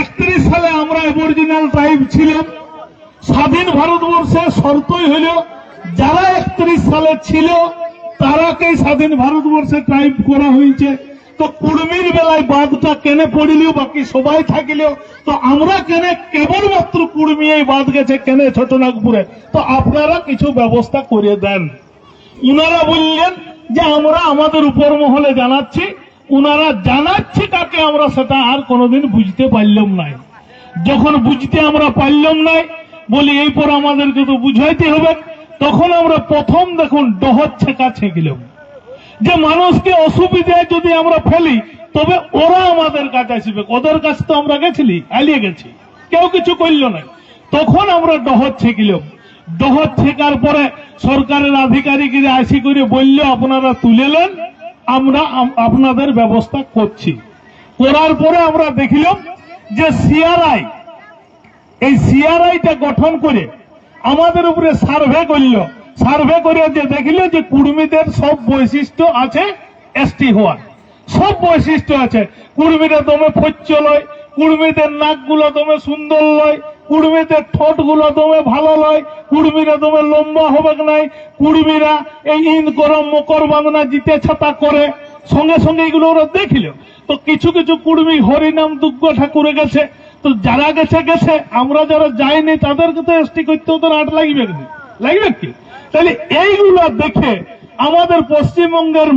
একত্রিশ সালে আমরা অরিজিনাল ট্রাইব ছিলাম। স্বাধীন ভারতবর্ষে শর্তই হইল যারা একত্রিশ সালে ছিল, তারাকেই স্বাধীন ভারতবর্ষে ট্রাইব করা হয়েছে। তো কুর্মির বেলায় বাদটা কেনে পড়িল, বাকি সবাই থাকিল। তো আমরা কেনে, কেবলমাত্র কুর্মি এই বাদ গেছে কেনে ছোটনাগপুরে। তো আপনারা কিছু ব্যবস্থা করে দেন। উনারা বললেন যে, আমরা আমাদের উপর মহলে জানাচ্ছি উনারা জানাচ্ছি কাকে আমরা সেটা আর কোনোদিন বুঝতে পারলাম নাই। যখন বুঝতে আমরা পারলাম নাই, বলি এই পর আমাদেরকে তো বুঝাইতে হবে, তখন আমরা প্রথম দেখুন ডহর ছেঁকা ছেঁকিলাম। যে মানুষকে অসুবিধায় যদি আমরা ফেলি, তবে ওরা আমাদের কাছে আসবে। ওদের কাছে তো আমরা গেছিলি আলিয়ে গেছি। কেউ কিছু করল না তখন আমরা ডহর ছেঁকিলাম। ডহর ছেঁকার পরে সরকারের আধিকারিকরা আসি করে বলল, আপনারা তুলেলেন আমরা আপনাদের ব্যবস্থা করছি। করার পরে আমরা দেখিলাম যে সিআরআই, এই সিআরআইটা গঠন করে আমাদের উপরে সার্ভে করল। সার্ভে করে যে দেখল যে কুর্মীদের সব বৈশিষ্ট্য আছে এসটি হওয়ার। সব বৈশিষ্ট্য আছে। কুর্মীরা দমে ফচ্চ লয়, কুর্মীদের নাকগুলো দমে সুন্দর লয় কুর্মীদের ঠোঁটগুলো দমে ভালো লয় কুর্মীরা দমে লম্বা হবে নাই, কুর্মীরা এই ইন গরম মকর বাঁধনা জিতে ছাতা করে। সঙ্গে সঙ্গে এগুলো ওরা দেখিল। তো কিছু কিছু কুর্মী হরিনাম দুর্গ ঠাকুরে গেছে। তো যারা গেছে গেছে। আমরা যারা যাইনি, তাদেরকে তো এসটি করতে ওদের আট লাগবে লাগবে কি? তাহলে এইগুলো দেখে আমাদের পশ্চিমবঙ্গের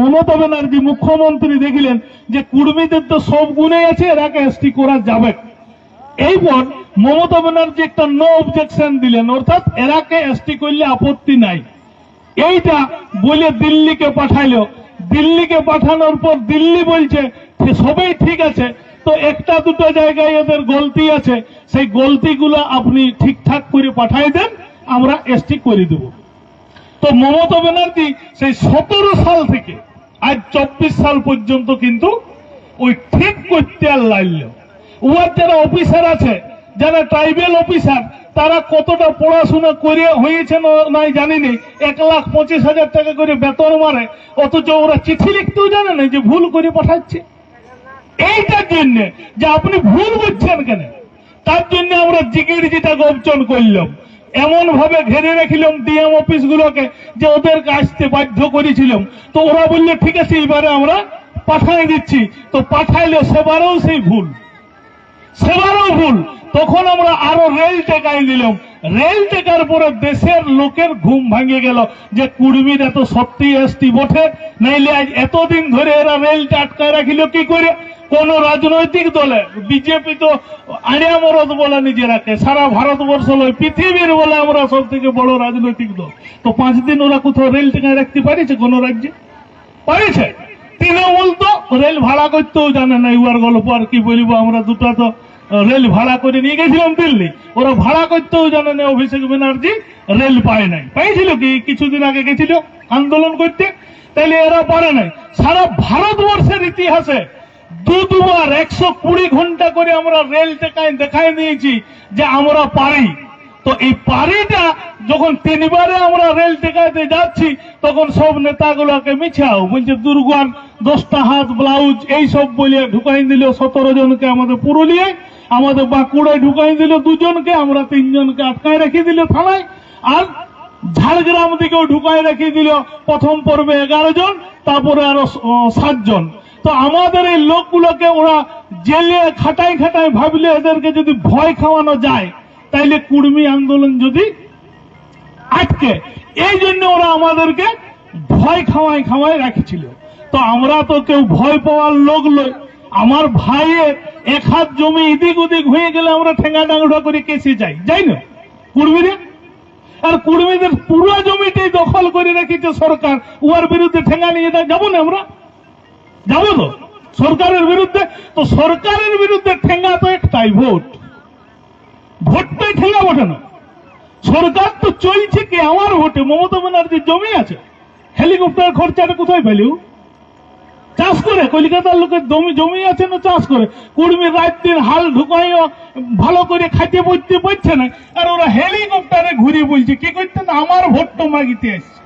মমতা ব্যানার্জি মুখ্যমন্ত্রী দেখিলেন যে কুর্মীদের তো সব গুণে আছে এরাকে এসটি করা যাবে এইবার মমতা ব্যানার্জি একটা নো অবজেকশন দিলেন। অর্থাৎ এরাকে এসটি করলে আপত্তি নাই। এইটা বলে দিল্লিকে পাঠাইলো। দিল্লিকে পাঠানোর পর দিল্লি বলছে সবই ঠিক আছে, তো একটা দুটো জায়গায় এদের গলতি আছে। সেই গলতিগুলো আপনি ঠিকঠাক করে পাঠাই দেন, আমরা এসটি করে দেব। তো মমতা ব্যানার্জি সেই সতেরো সাল থেকে, আজ চব্বিশ সাল পর্যন্ত কিন্তু ওই ঠিক করতে আর লাগল। উহার যারা অফিসার আছে যারা ট্রাইবেল অফিসার তারা কতটা পড়াশোনা করে হয়েছে নাই জানিনি। এক লাখ পঁচিশ হাজার টাকা করে বেতন মারে, অথচ ওরা চিঠি লিখতেও জানে না যে ভুল করে পাঠাচ্ছে। এইটার জন্য যে আপনি ভুল বুঝছেন কেন? তার জন্য আমরা জিকিরজিটা গবচন করলাম। এমন ভাবে ঘেরে রাখিলাম ডিএম অফিস গুলোকে যে ওদেরকে আসতে বাধ্য করেছিলাম। তো ওরা বললে, ঠিক আছে এবারে আমরা পাঠাই দিচ্ছি। তো পাঠাইলে, সেবারেও সেই ভুল। সেবারও ভুল। তখন আমরা আরও রেল টেকাই দিলাম। রেল টেকার পরে দেশের লোকের ঘুম ভাঙে গেল যে কুর্মীর এত সত্যি এসটি বটে, নাইলে আজ এতদিন ধরে এরা রেলটা আটকায় রাখিল কি করে? কোন রাজনৈতিক দলে, বিজেপি তো আড়িয়া মরদ বলে নিজেরাকে, সারা ভারতবর্ষ লয় পৃথিবীর বলে আমরা সব থেকে বড় রাজনৈতিক দল। তো পাঁচ দিন ওরা কোথাও রেল টেকায় রাখতে পারিছে কোন রাজ্যে? পারিছে। তৃণমূল তো রেল ভাড়া করতেও জানে না উয়ার গল্প আর কি বলব, আমরা দুটো তো রেল ভাড়া করে নিয়ে গেছিলাম দিল্লি। ওরা ভাড়া করতেও জানে না অভিষেক ব্যানার্জি, রেল পায় নাই। পাইছিল কি? কিছুদিন আগে গেছিল আন্দোলন করতে। তাইলে এরা পারে নাই। সারা ভারতবর্ষের ইতিহাসে দু দুবার একশো কুড়ি ঘণ্টা করে আমরা রেল টেকায় দেখাই দিয়েছি যে আমরা পারি। তো এই পারিটা যখন তিনবারে আমরা রেল টেকাইতে যাচ্ছি, তখন সব নেতাগুলোকে মিছাও। বলছে, দুর্গান, দশটা হাত, ব্লাউজ এই সব বলে ঢুকাই দিল সতেরো জনকে আমাদের পুরুলিয়ায়। আমাদের বাঁকুড়ায় ঢুকাই দিল দুজনকে, আমরা তিনজনকে আটকায় রেখে দিল থানায়, আর ঝাড়গ্রাম দিকেও ঢুকায় রেখে দিল প্রথম পর্বে এগারো জন, তারপরে আরও সাতজন তো আমাদের এই লোকগুলোকে ওরা জেলে খাটাই খাটাই ভাবলে এদেরকে যদি ভয় খাওয়ানো যায়, তাইলে কুর্মী আন্দোলন যদি আটকে, এই জন্য ওরা আমাদেরকে ভয় খাওয়াই খাওয়াই রাখছিল। তো আমরা তো কেউ ভয় পাওয়ার লোক লই আমার ভাইয়ের এক হাত জমি এদিক ওদিক হয়ে গেলে আমরা ঠেঙ্গা ডাঙ্গুড়া করে কেসে যাই যাই না? কুর্মীরা আর কুর্মীদের পুরো জমিটাই দখল করে রেখেছে সরকার। উহার বিরুদ্ধে ঠেঙ্গা নিয়ে যাব না আমরা? যাব তো? সরকারের বিরুদ্ধে? তো সরকারের বিরুদ্ধে ঠেঙ্গা তো একটাই, ভোট। ভোটটাই ঠেঙ্গা বটে না সরকার তো চলছে কি আমার ভোটে? মমতা ব্যানার্জির জমি আছে। হেলিকপ্টার খরচাটা কোথায় পেলিও চাষ করে, কলকাতার লোকের জমি জমি আছে না চাষ করে? কুর্মী রাত দিন হাল ঢুকাইও, ভালো করে খাইতে বইতে পারছে না। আর ওরা হেলিকপ্টারে ঘুরে বলছে কি করতে না? আমার ভোটটা মাগিতে আসছে।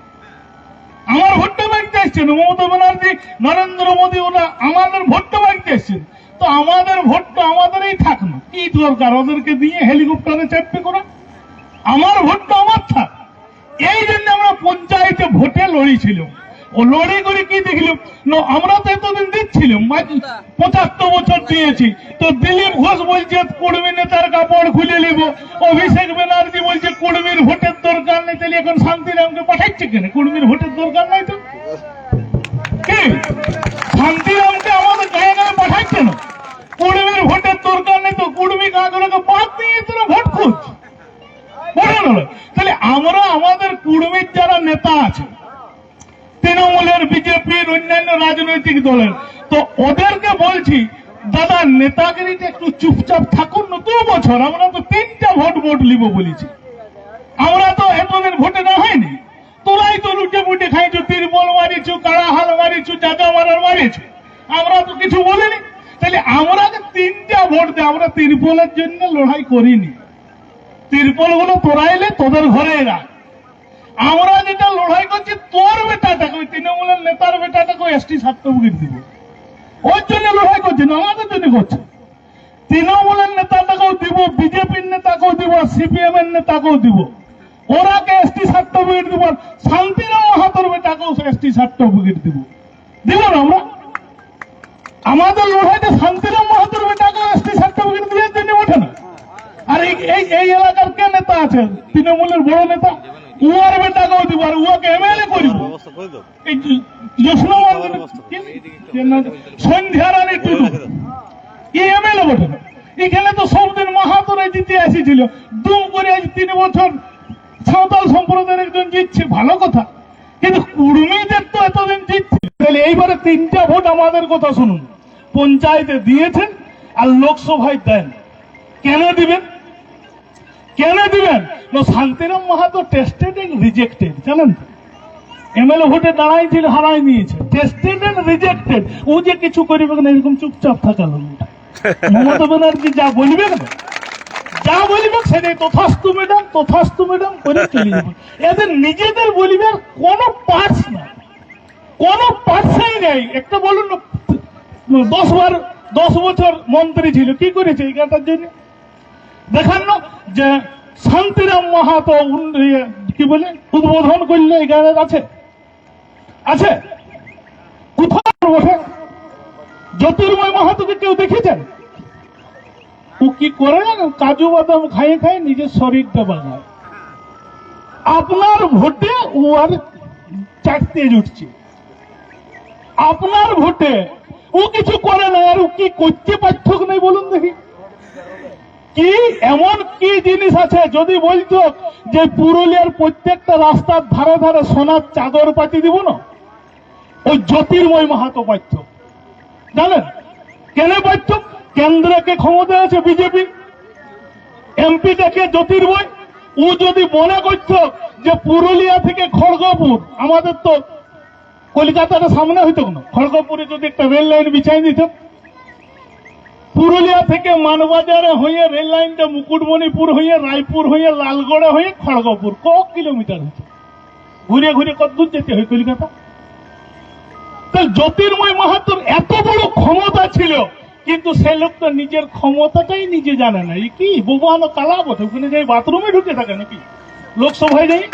আমার ভোটটা মাগতে আসছে না। মমতা ব্যানার্জি, নরেন্দ্র মোদী, ওরা আমাদের ভোটটা মাগতে আসছেন তো আমাদের ভোটটা আমাদেরই থাক না। কি দরকার ওদেরকে দিয়ে হেলিকপ্টারে চাপবে করা আমার ভোটটা আমার থাক। এই জন্য আমরা পঞ্চায়েতে ভোটে লড়িয়েছিলাম ও লড়ে করে কি দেখলাম না আমরা তো এতদিন দিচ্ছিলাম পঁচাত্তর বছর দিয়েছি। তো দিলীপ ঘোষ বলছে কুর্মী নেতার কাপড় খুলে নিব। অভিষেক ব্যানার্জি বলছে কুর্মীর ভোটের দরকার নেই। তাহলে এখন শান্তিরামকে পাঠাচ্ছে কেন? কুর্মীর ভোটের দরকার নাই তো? কি? শান্তিরামকে আমাদের গায়ে গায়ে পাঠাচ্ছে না কুর্মীর ভোটের দরকার নেই তো কুর্মী কাজগুলোকে বাদ দিয়ে তোরা ভোট খুঁজ বুঝলেন হলো? তাহলে আমরা আমাদের কুর্মীর যারা নেতা আছে তৃণমূলের বিজেপির অন্যান্য রাজনৈতিক দলের তো ওদেরকে বলছি দাদা নেতাগিরিটা একটু চুপচাপ থাকুন না দু বছর আমরা তো তিনটা ভোট ভোট লিব বলেছি আমরা তো এতদিন ভোটে না হয়নি তোরাই তো লুটে মুটে খাইছো তিরবল মারিছু কাড়াহাল মারিছু জাগা মারার মারিছু আমরা তো কিছু বলিনি তাহলে আমরা যে তিনটা ভোট দেয় আমরা তিরপলের জন্য লড়াই করিনি তিরপলগুলো তোরাইলে তোদের ঘরে রাখ আমরা যেটা লড়াই করছি তোর বেটাটাকে ওই তৃণমূলের নেতার বেটাটাকে এসটি দিব। ওর জন্য লড়াই করছি না, আমাদের জন্য করছে। তৃণমূলের নেতাটাকেও দিব, বিজেপির নেতাকেও দিব সিপিএম এর নেতাকেও দিব। ওরাকে এসটি সার্টিফিকেট দিব শান্তিরাম মাহাতোর বেটাকেও এসটি সার্টিফিকেট দিব। দিব না আমরা? আমাদের লড়াইতে শান্তিরাম মাহাতোর বেটাকেও এসটি সার্টিফিকেট দেওয়ার জন্য ওঠে না। আর এই এই এলাকার কে নেতা আছে? তৃণমূলের বড় নেতা? উয়ার বেটাকেও দিব আর উয়াকে এমএলএ করিব। সন্ধ্যা রানী টুডু এই এমএলএ বটে এখানে তো সবদিন মাহাতরে জিতে আসিছিল। দুম করে আজ তিন বছর সাঁওতাল সম্প্রদায়ের একজন জিতছে ভালো কথা। কিন্তু কুর্মীদের তো এতদিন জিতছে। তাহলে এইবারে তিনটা ভোট আমাদের কথা শুনুন। পঞ্চায়েতে দিয়েছেন আর লোকসভায় দেন। কেন দিবেন? কেন দিবেন না Shantiram Mahato tested and rejected জানেন? তো এমএলএ ভোটে দাঁড়াইছিল হারাই নিয়েছে। টেস্টেড এন্ড রিজেক্টেড ও যে কিছু করবে না এরকম চুপচাপ থাকা লোকটা। মমতা ব্যানার্জি যা বলবে না যা বলবে সেটাই তথাস্তু ম্যাডাম তথাস্তু ম্যাডাম করে চলে যাবে। এদের নিজেদের বলবে আর কোনো পার্টস না কোনো পার্টসই নেই। একটা বলুন না, দশ বার দশ বছর মন্ত্রী ছিল কি করেছে এই গানটার জন্য? দেখান যে শান্তিরাম মাহাতো কি বলে, উদ্বোধন করলে এই গানের আছে। আছে। বসে? জ্যোতির্ময় মাহাতোকে কেউ দেখেছেন? ও কি করে কাজু বাদাম খাইয়ে খাইয়ে নিজের শরীরটা বানায়। আপনার ভোটে ও আর চার তেজ উঠছে। আপনার ভোটে ও কিছু করে না, আর ও কি করতে পারছ নেই বলুন দেখি। কি এমন কি জিনিস আছে? যদি বলতো যে পুরুলিয়ার প্রত্যেকটা রাস্তার ধারে ধারে সোনার চাদর পাতি দিব না? ওই জ্যোতির্ময় মাহাতো পাইত জানেন? কেন পাইত কেন্দ্রকে ক্ষমতা আছে? বিজেপি। এমপিটাকে জ্যোতির্ময়। ও যদি মনে করত যে পুরুলিয়া থেকে খড়গপুর, আমাদের তো কলকাতাটা সামনে হইতো না। খড়গপুরে যদি একটা রেল লাইন বিছাই দিত পুরুলিয়া থেকে মানবাজারে হয়ে রেল লাইনটা মুকুটমণিপুর হয়ে রায়পুর হয়ে লালগড়ে হয়ে খড়গপুর, ক কিলোমিটার হতো ঘুরে ঘুরে কত দূর যেতে হয় কলকাতা? জ্যোতির্ময় মাহাতোর এত বড় ক্ষমতা ছিল, কিন্তু সে লোকটা নিজের ক্ষমতাটাই নিজে জানে না। কি বোবানো কালা বটে? ওখানে যাই বাথরুমে ঢুকে থাকে নাকি? লোকসভায় যাই?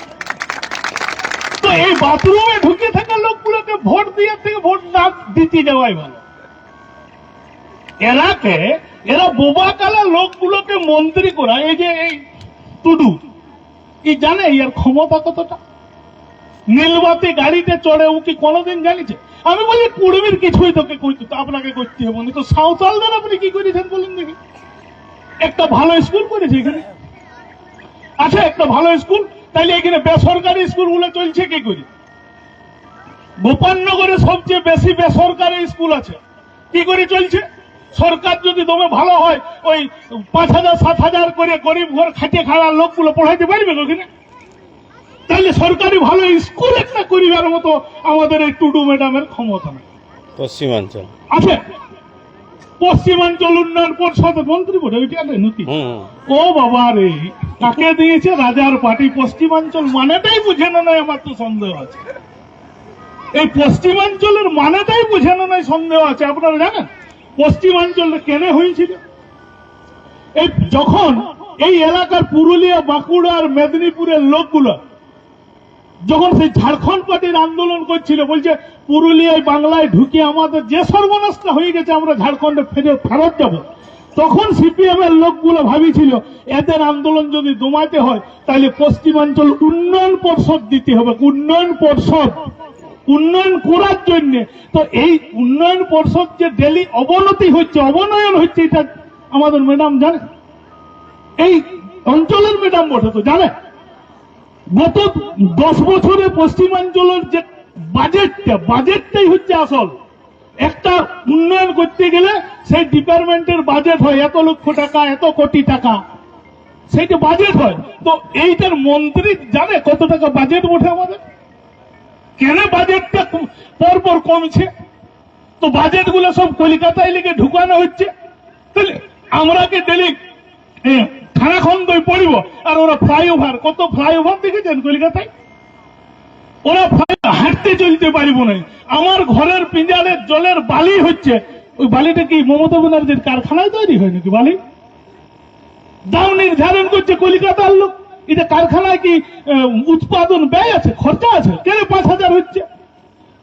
তো এই বাথরুমে ঢুকে থাকা লোকগুলোকে ভোট দিয়ে থেকে ভোট না দিতে যাওয়াই ভালো। এরাকে এরা বোবা কালা লোকগুলোকে মন্ত্রী করা, এই যে এই টুডু, কি জানে এর ক্ষমতা কতটা? নীলবাতি গাড়িতে চড়ে ও কি কোনোদিন জানিছে? আমি বলি কুড়মির কিছুই তোকে করতে আপনাকে করতে হবে তো সাঁওতালদের আপনি কি করেছেন বলুন দেখি। একটা ভালো স্কুল করেছে এখানে? আছে একটা ভালো স্কুল, তাইলে এখানে বেসরকারি স্কুলগুলো চলছে কি করে? গোপালনগরে সবচেয়ে বেশি বেসরকারি স্কুল আছে। কি করে চলছে? সরকার যদি তোমার ভালো হয় ওই পাঁচ হাজার সাত হাজার করে গরিব ঘর খাটিয়ে খাওয়ার লোকগুলো পড়াইতে পারবে ওখানে তাহলে সরকারি ভালো স্কুল একটা করিবার মতো আমাদের এই টুডু ম্যাডামের ক্ষমতা নেই। পশ্চিমাঞ্চল। আছে? পশ্চিমাঞ্চল উন্নয়ন পরিষদ মন্ত্রী বলে ওইটা হুম। ও বাবা রে কাকে দিয়েছে? রাজার পার্টি। পশ্চিমাঞ্চল মানেটাই বুঝে না নাই আমার তো সন্দেহ আছে। এই পশ্চিমাঞ্চলের মানেটাই বুঝে না নাই সন্দেহ আছে। আপনারা জানেন? পশ্চিমাঞ্চলটা কেন হয়েছিল? এই যখন এই এলাকার পুরুলিয়া, বাঁকুড়া আর মেদিনীপুরের লোকগুলো যখন সেই ঝাড়খণ্ড পার্টির আন্দোলন করছিল, বলছে, পুরুলিয়ায় বাংলায় ঢুকে আমাদের যে সর্বনাশটা হয়ে গেছে, আমরা ঝাড়খণ্ডে ফেরত ফেরত যাব। তখন সিপিএম এর লোকগুলো ভাবিছিল, এদের আন্দোলন যদি দমাইতে হয়, তাহলে পশ্চিমাঞ্চল উন্নয়ন পর্ষদ দিতে হবে। উন্নয়ন পর্ষদ উন্নয়ন করার জন্য। তো এই উন্নয়ন পর্ষদ যে ডেলি অবনতি হচ্ছে, অবনয়ন হচ্ছে, এটা আমাদের ম্যাডাম জানে? এই অঞ্চলের ম্যাডাম বটে তো, জানে? গত দশ বছরে পশ্চিমাঞ্চলের যে বাজেটটা, বাজেটটাই হচ্ছে আসল। একটা উন্নয়ন করতে গেলে সেই ডিপার্টমেন্টের বাজেট হয় এত লক্ষ টাকা, এত কোটি টাকা। সেইটা বাজেট হয়। তো এইটার মন্ত্রী জানে কত টাকা বাজেট ওঠে আমাদের? কেন বাজেটটা পরপর কমছে? তো বাজেটগুলো সব কলকাতায় লিখে ঢুকানো হচ্ছে। তাহলে আমরা কি ডেলি খানাখন্দই পড়িব? আর ওরা ফ্লাইওভার, কত ফ্লাইওভার দেখেছেন কলকাতায়? ওরা হাঁটতে চলতে পারিব না। আমার ঘরের পিঞ্জারের জলের বালি হচ্ছে। ওই বালিটা কি মমতা ব্যানার্জির কারখানায় তৈরি হয় নাকি বালি? দাম নির্ধারণ করছে কলিকাতার লোক। এটা কারখানায় কি উৎপাদন ব্যয় আছে, খরচা আছে? কেন পাঁচ হাজার হচ্ছে?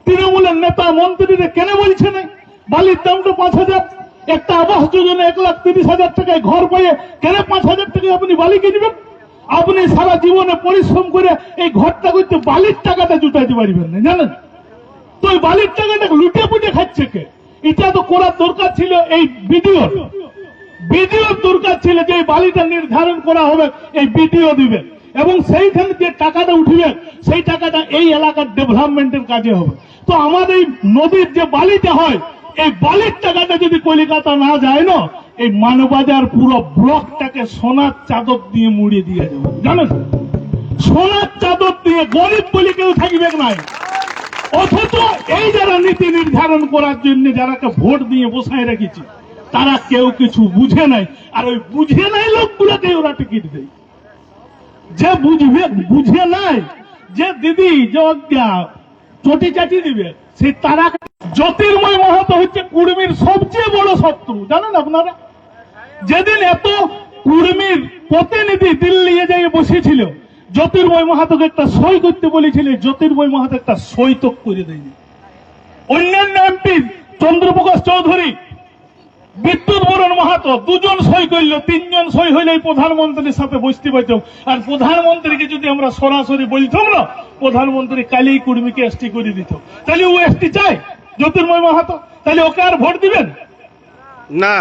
তৃণমূলের নেতা মন্ত্রীরা কেন বলছে না বালির দামটা পাঁচ হাজার, একটা আবাস যোজনা এক লাখ তিরিশ হাজার টাকায় ঘর পেয়ে কেন পাঁচ হাজার টাকায় আপনি বালি কিনবেন? আপনি সারা জীবনে পরিশ্রম করে এই ঘরটা করতে বালির টাকাটা জুটাইতে পারবেন না, জানেন? তো এই বালির টাকাটা লুটে পুটে খাচ্ছে কে? এটা তো করার দরকার ছিল এই ভিডিওর বিডিওর দরকার ছিল যে বালিটা নির্ধারণ করা হবে, এই বিডিও দিবে। এবং সেইখানে যে টাকাটা উঠবে, সেই টাকাটা এই এলাকার ডেভেলপমেন্টের কাজে হবে। তো আমাদের এই নদীর যে বালিটা হয়, এই বালির টাকাটা যদি কলিকাতা না যায় না, এই মানবাজার পুরো ব্লকটাকে সোনার চাদর দিয়ে মুড়িয়ে দিয়ে যাবে জানেন? সোনার চাদর দিয়ে গরিব বলে কেউ থাকবে নাই অথচ এই যারা নীতি নির্ধারণ করার জন্য যারাকে ভোট দিয়ে বসায় রেখেছে তারা কেউ কিছু বুঝে নাই। আর ওই বুঝে নাই লোকগুলোকে ওরা টিকিট দেয়। যে বুঝবে, বুঝে নাই যে দিদি, যে অজ্ঞা, চটি চাটি দিবে সেই তারা জ্যোতির্ময় মাহাতো হচ্ছে কুর্মীর সবচেয়ে বড় শত্রু। জানেন আপনারা? যেদিন এত কুর্মীর প্রতিনিধি দিল্লি যাই বসেছিল, জ্যোতির্ময় মাহাতোকে একটা সই করতে বলেছিল, জ্যোতির্ময় মাহাতো একটা সই করে দেয়নি। অন্যান্য এমপি চন্দ্রপ্রকাশ চৌধুরী বিদ্যুৎ বরণ মাহাতো দুজন সই করল তিনজন সই হইলে প্রধানমন্ত্রীর সাথে বসতে পারতাম। আর প্রধানমন্ত্রীকে যদি আমরা সরাসরি বলতাম না প্রধানমন্ত্রী কালেই কুর্মীকে এসটি করে দিত। তাহলে ও এসটি চাই জ্যোতির্ময় মাহাতো? তাহলে ওকে আর ভোট দিবেন? না।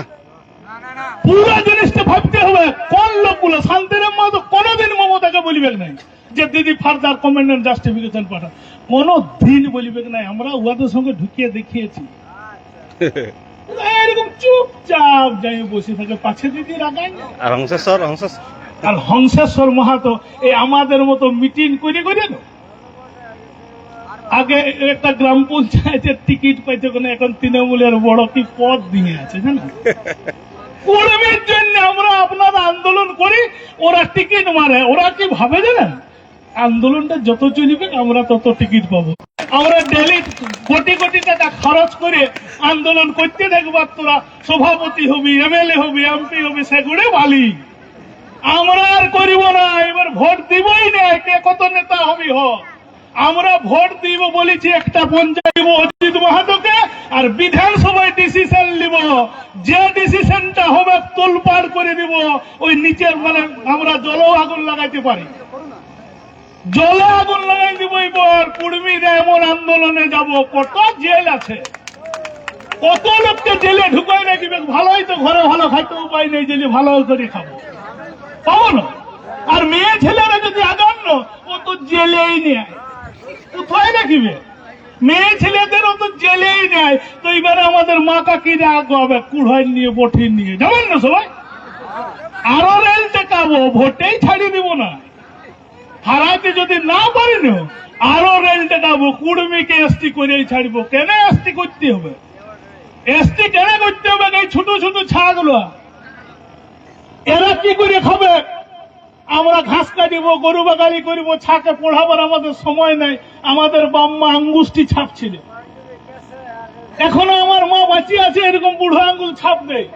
পুরো জিনিসটা ভাবতে হবে কোন লোকগুলো? শান্তিরাম মাহাতো কোনোদিন মমতাকে বলিবেন নাই যে দিদি ফার্দার কমেন্ট এন্ড জাস্টিফিকেশন পাঠা কোনো দিন বলিবেন নাই আমরা উহাদের সঙ্গে ঢুকিয়ে দেখিয়েছি। চুপচাপ যাই বসে থাকে পাছে দিদি আর হংসেশ্বর হংসেশ্বর আর হংসেশ্বর মাহাতো এই আমাদের মতো মিটিং করে করে না? আগে একটা গ্রাম পঞ্চায়েতের টিকিট পাইতে কোনো এখন তৃণমূলের বড় কি পদ দিয়ে আছে জানেন কর্মীর জন্য আমরা আপনারা আন্দোলন করি ওরা টিকিট মারে ওরা কি ভাবে জানেন? আন্দোলনটা যত চলবে আমরা তত টিকিট পাবো। আমরা ডেলি কোটি কোটি টাকা খরচ করে আন্দোলন করতে দেখবার তোরা সভাপতি হবি, এমএলএ হবি, এমপি হবি সেগুলো বালি। আমরা আর করিব না, এবার ভোট দিবই না, কে কত নেতা হবি হ। আমরা ভোট দিব বলেছি একটা পঞ্চায়েত অজিত মাহাতোকে, আর বিধানসভায় ডিসিশন নিব। যে ডিসিশনটা হবে তোলপাড় করে দিব, ওই নিচের মানে আমরা জলও আগুন লাগাইতে পারি। জলে আগুন লাগাই দিব এবার কুর্মীরা এমন আন্দোলনে যাব, কত জেল আছে। কত লোককে জেলে ঢুকাই রাখবে ভালোই তো ঘরে ভালো খাইতে উপায় নেই জেলে ভালো করে খাব। পাবো না। আর মেয়ে ছেলেরা যদি আগান না, ও তো জেলেই নেয়। কোথায় রাখিবে মেয়ে? ছেলেদেরও তো জেলেই নেয়। তো এবারে আমাদের মা কাকিরা আগে হবে কুড়াই নিয়ে বঠির নিয়ে। যাবেন না সবাই? আরও রেল টেকাবো ভোটেই ছাড়ি দিব না। হারাতে যদি না পারি না আরও রেল টেকাবো কুড়মিকে এসটি করেই ছাড়বো। কেন এসটি করতে হবে? এসটি কেন করতে হবে এই ছোট ছোট ছাগুলো এরা কি করে খাবে? আমরা ঘাস কাটিব, গরু বাগালি করিব, ছাকে পড়াবার আমাদের সময় নাই, আমাদের বাম্মা আঙ্গুষ্টি ছাপছিল। এখনও আমার মা বাঁচিয়ে আছে, এরকম বুড়ো আঙ্গুল ছাপ দেয়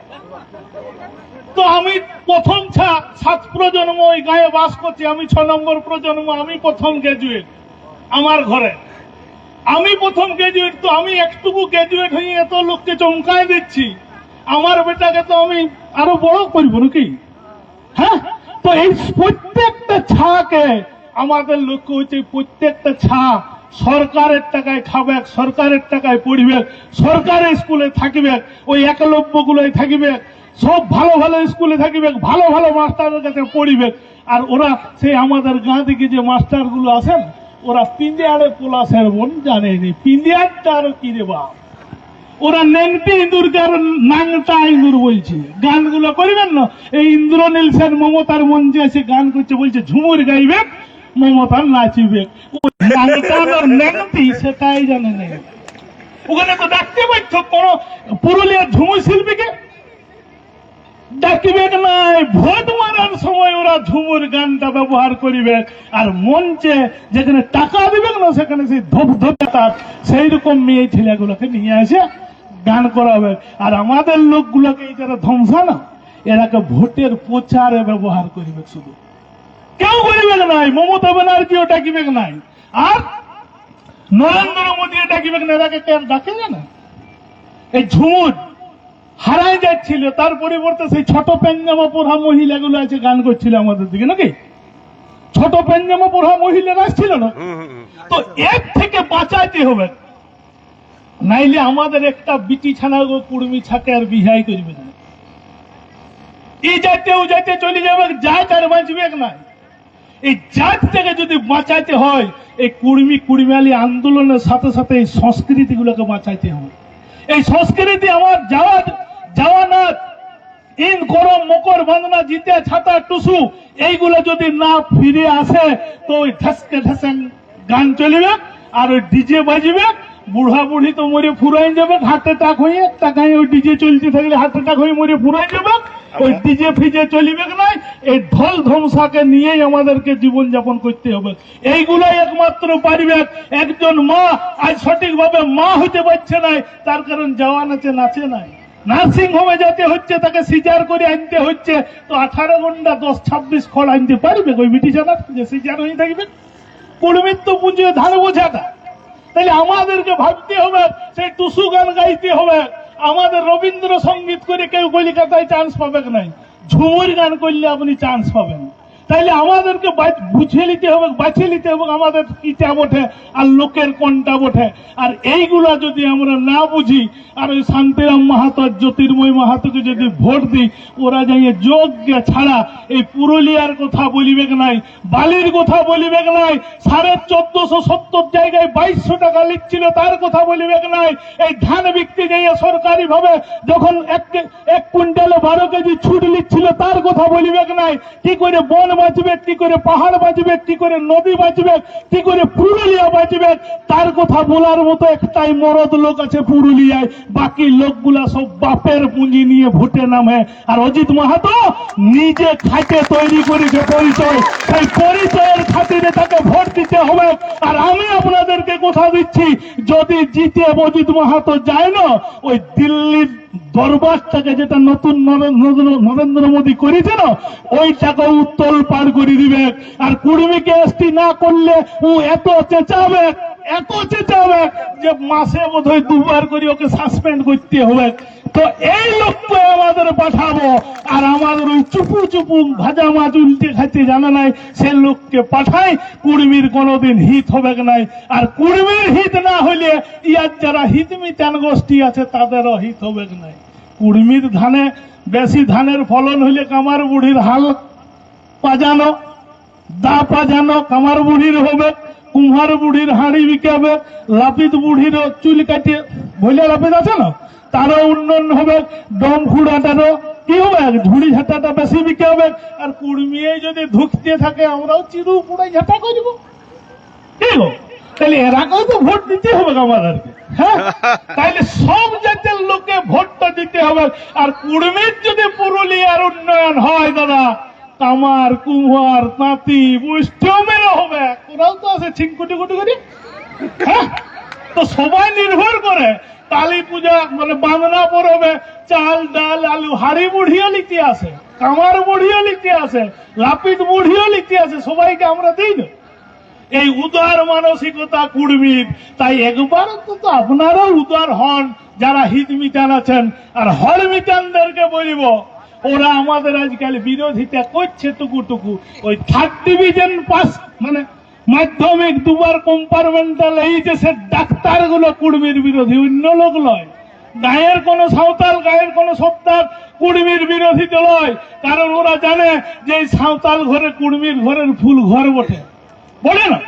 তো আমি প্রথম ছা- সাত প্রজন্ম ওই গায়ে বাস করছি, আমি ছ নম্বর প্রজন্ম, আমি প্রথম গ্রাজুয়েট আমার ঘরে। আমি প্রথম গ্রাজুয়েট তো আমি একটুকু গ্রাজুয়েট হয়ে এত লোককে চমকায় দিচ্ছি। আমার বেটাকে তো আমি আরও বড় করব নাকি? হ্যাঁ? তো এই প্রত্যেকটা ছাকে, আমাদের লক্ষ্য হচ্ছে প্রত্যেকটা ছা সরকারের টাকায় খাবে, সরকারের টাকায় পড়বে সরকারের স্কুলে থাকবে, ওই একলব্য গুলোই থাকবে, সব ভালো ভালো স্কুলে থাকবে, ভালো ভালো মাস্টারের কাছে পড়িবে। আর ওরা সেই আমাদের গাঁ দিকে যে মাস্টারগুলো আছেন ওরা পিন্ডিয়ারে পোলাসের বোন জানেনি। পিন্ডিয়ারটা আরও কি রে বাপ ওরা নেংটি ইঁদুরকে আর নাংটা ইঁদুর বলছে। গানগুলো করবেন না? এই ইন্দ্রনীল সেন মমতার মঞ্চে এসে গান করছে, বলছে, ঝুমুর গাইবে মমতা নাচিবে। নেংটি সেটাই জানে নেই। ওখানে তো ডাকতে পারছ কোন পুরুলিয়ার ঝুমুর শিল্পীকে ডাকিবে নাই। ভোট মারার সময় ওরা ঝুমুর গানটা ব্যবহার করিবে। আর মঞ্চে যেখানে টাকা দিবে না, সেখানে সেই ধপ ধপে তার সেই রকম মেয়ে ছেলেগুলোকে নিয়ে আসে গান করাবে। আর আমাদের লোকগুলোকে এই যারা ধ্বংসা না, এরাকে ভোটের প্রচারে ব্যবহার করিবে শুধু। কেউ করিবে নাই, মমতা ব্যানার্জিও ডাকিবে নাই। আর নরেন্দ্র মোদী ডাকিবে না এরাকে কে ডাকে না এই ঝুমুর হারাই যাচ্ছিল তার পরিবর্তে সেই ছোট পেঞ্জামা পড়া মহিলাগুলো আছে গান করছিল আমাদের দিকে নাকি? ছোট পেঞ্জামা পড়া মহিলারা আসছিল না। তো এর থেকে বাঁচাইতে হবে। নাইলে আমাদের একটা বিটি ছানা গো কুড়মি ছাকে আর বিহাই করবে না। এই যাইতে ও যাইতে চলে যাবে জাত আর বাঁচবে না এই জাত থেকে যদি বাঁচাইতে হয় এই কুড়মি কুড়মিয়ালি আন্দোলনের সাথে সাথে এই সংস্কৃতিগুলোকে বাঁচাইতে হবে। এই সংস্কৃতি আমার যাওয়া যাওয়া না ইন করম মকর বন্দনা জিতে ছাতা টুসু এইগুলো যদি না ফিরে আসে তো ওই ঠেসকে ঠেসেন গান চলিবে আর ওই ডিজে বাজবে বুড়া বুড়ি তো মরে ফুরাই যাবে হার্ট অ্যাটাক হয়ে একটা টাকায় ওই ডিজে চলতে থাকলে হার্ট অ্যাটাক হয়ে মরে ফুরাই যাবে ওই ডিজে ফিজে চলিবে নাই এই ঢোল ধ্বংসাকে নিয়েই আমাদেরকে জীবন যাপন করতে হবে। এইগুলাই একমাত্র পারিবে একজন মা আজ সঠিকভাবে মা হতে পারছে নাই তার কারণ জওয়ান আছে নাচে নাই। নার্সিং হোমে যেতে হচ্ছে, তাকে সিজার করে আনতে হচ্ছে। তো আঠারো ঘণ্টা দশ ছাব্বিশ খড় আনতে পারবে? ওই জানার? যে সিজার হয়ে থাকবে। পরিমিত্ব পুঁজে ধান বোঝাটা তাহলে আমাদেরকে ভাবতে হবে সেই টুসু গান গাইতে হবে। আমাদের রবীন্দ্রসঙ্গীত করে কেউ কলিকাতায় চান্স পাবে নাই? ঝুমুর গান করলে আপনি চান্স পাবেন। তাইলে আমাদেরকে বুঝে নিতে হবে বাছিয়ে নিতে হবে আমাদের কিটা বটে আর লোকের কোনটা বটে। আর এইগুলা যদি আমরা না বুঝি, আর ওই শান্তিরাম মাহাতো জ্যোতির্ময় মাহাতোকে যদি ভোট দিই, ওরা যাইয়ে যোগ্য ছাড়া এই পুরুলিয়ার কথা বলিবে নাই, বালির কথা বলিবে নাই, সাড়ে চোদ্দশো সত্তর জায়গায় বাইশশো টাকা লিখছিল তার কথা বলিবে নাই, এই ধান বিক্রি যাইয়ে সরকারি ভাবে যখন এক এক কুইন্টালে বারো কেজি ছুট লিখছিল তার কথা বলিবে নাই, কি করে বন বাঁচবে কি করে পাহাড় বাঁচবে কি করে নদী বাঁচবে কি করে পুরুলিয়া বাঁচবে তার কথা বলার মতো একটাই মরদ লোক আছে পুরুলিয়ায়। বাকি লোকগুলা সব বাপের পুঁজি নিয়ে ভোটে নামে। আর অজিত মাহাতো নিজে খাটে তৈরি করেছে পরিচয়। সেই পরিচয়ের খাতিরে তাকে ভোট দিতে হবে। আর আমি আপনাদেরকে কথা দিচ্ছি, যদি জিতে অজিত মাহাতো যায় না, ওই দিল্লির দরবারটাকে যেটা নতুন নরে- নরেন্দ্র- মোদী করেছে না ওইটাকে উত্তল পার করে দিবে। আর কুর্মীকে এসটি না করলে ও এত চেঁচাবে এত চেঁচাবে যে মাসে বোধহয় দুবার করে ওকে সাসপেন্ড করতে হবে। তো এই লোককে আমাদের পাঠাবো, আর আমাদের ওই চুপু চুপু ভাজা মাছ উল্টে খাইতে জানা নাই, সে লোককে পাঠাই কুর্মীর কোনোদিন হিত হবে নাই। আর কুর্মীর হিত না হইলে ইয়ার যারা হিতমিতান গোষ্ঠী আছে, তাদেরও হিত হবে নাই। কুর্মীর ধানে বেশি ধানের ফলন হইলে কামার বুড়ির হাল পাজানো, দা পাজানো, কামার বুড়ির হবে কুমার বুড়ির হাঁড়ি বিকাবে, লাপিত বুড়ির চুল কাটিয়ে ভইলে লাপিত আছে না? তারও উন্নয়ন হবে, ডম খুঁড়াটারও কি হবে? ঝুড়ি ঝাঁটাটা বেশি বিকে হবে আর কুড়মিয়ে যদি ধুকতে থাকে, আমরাও চিরু পুড়াই ঝাঁটা করব। কি গো? তাহলে এরাকেও তো ভোট দিতে হবে আমাদেরকে হ্যাঁ? তাইলে সব জাতের লোকে ভোটটা দিতে হবে। আর কুড়মির যদি পুরুলিয়ার উন্নয়ন হয় দাদা কামার কুমার তাঁতি বৈষ্ণবেরও হবে। ওরাও তো আছে ছিঙ্কুটি কুটি করি হ্যাঁ? তো সবাই নির্ভর করে। কালী পূজা মানে বাংলা পরবে চাল ডাল আলু হাড়ি মুড়িও লিখতে আসে কামার মুড়িও লিখতে আসে লাপিত মুড়িও লিখতে আসে সবাইকে আমরা দিই না। এই উদার মানসিকতা কুর্মীর। তাই একবার তো আপনারাও উদার হন, যারা হিত মিটান আছেন, আর হর মিটানদেরকে বলিব, ওরা আমাদের আজকাল বিরোধিতা করছে টুকু টুকু ওই থার্ড ডিভিশন পাস মানে মাধ্যমিক দুবার কম্পার্টমেন্টাল এই যে সে ডাক্তারগুলো কুর্মীর বিরোধী, অন্য লোক লয়। গায়ের কোন সাঁওতাল, গায়ের কোন সপ্তাহ কুর্মীর বিরোধী তো লয়। কারণ ওরা জানে যে সাঁওতাল ঘরে কুর্মীর ঘরের ফুল ঘর বটে। বলে না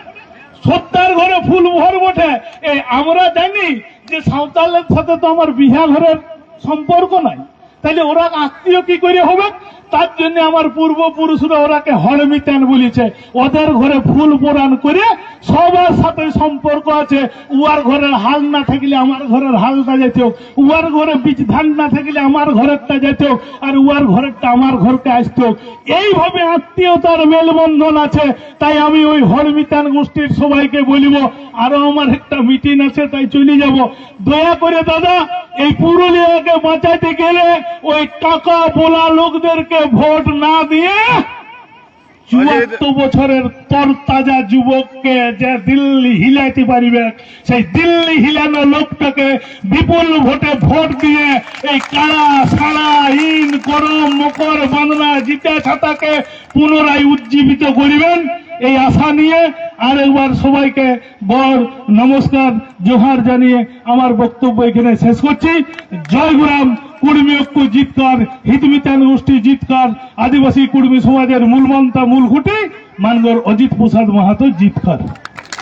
ঘরে ফুল ভর বটে। এই আমরা জানি যে সাঁওতালের সাথে তো আমার বিহা ঘরের সম্পর্ক নাই। তাহলে ওরা আত্মীয় কি করে হবে? তার জন্য আমার পূর্বপুরুষরা ওরাকে হরমিতান বলেছে? ওদের ঘরে ফুল পোড়ান করে সবার সাথে সম্পর্ক আছে। উয়ার ঘরের হাল না থাকলে আমার ঘরের হালটা যেত উয়ার ঘরে বীজ ধান না থাকলে আমার ঘরেরটা যেত আর উয়ার ঘরেরটা আমার ঘরকে আসতো এইভাবে আত্মীয়তার মেলবন্ধন আছে। তাই আমি ওই হরমিতান গোষ্ঠীর সবাইকে বলিব, আরও আমার একটা মিটিং আছে, তাই চলে যাব। দয়া করে দাদা, এই পুরুলিয়াকে বাঁচাইতে গেলে ওই টাকা বলা লোকদেরকে ভোট না দিয়ে চুয়াত্তর বছরের তরতাজা যুবককে যে দিল্লি হিলাইতে পারিবে সেই দিল্লি হিলানো লোকটাকে বিপুল ভোটে ভোট দিয়ে এই কালা সারা ইন করম মকর বাংলা জিতা ছাতাকে পুনরায় উজ্জীবিত করিবেন এই আশা নিয়ে আর একবার সবাইকে বর নমস্কার জোহার জানিয়ে আমার বক্তব্য এখানে শেষ করছি। জয় গুরাম কুর্মী ঐক্য জিতকার হিতমিতান গোষ্ঠী জিতকার আদিবাসী কুর্মী সমাজের মূলমন্তা মূল ঘুটি মানগর অজিত প্রসাদ মাহাতো জিতকার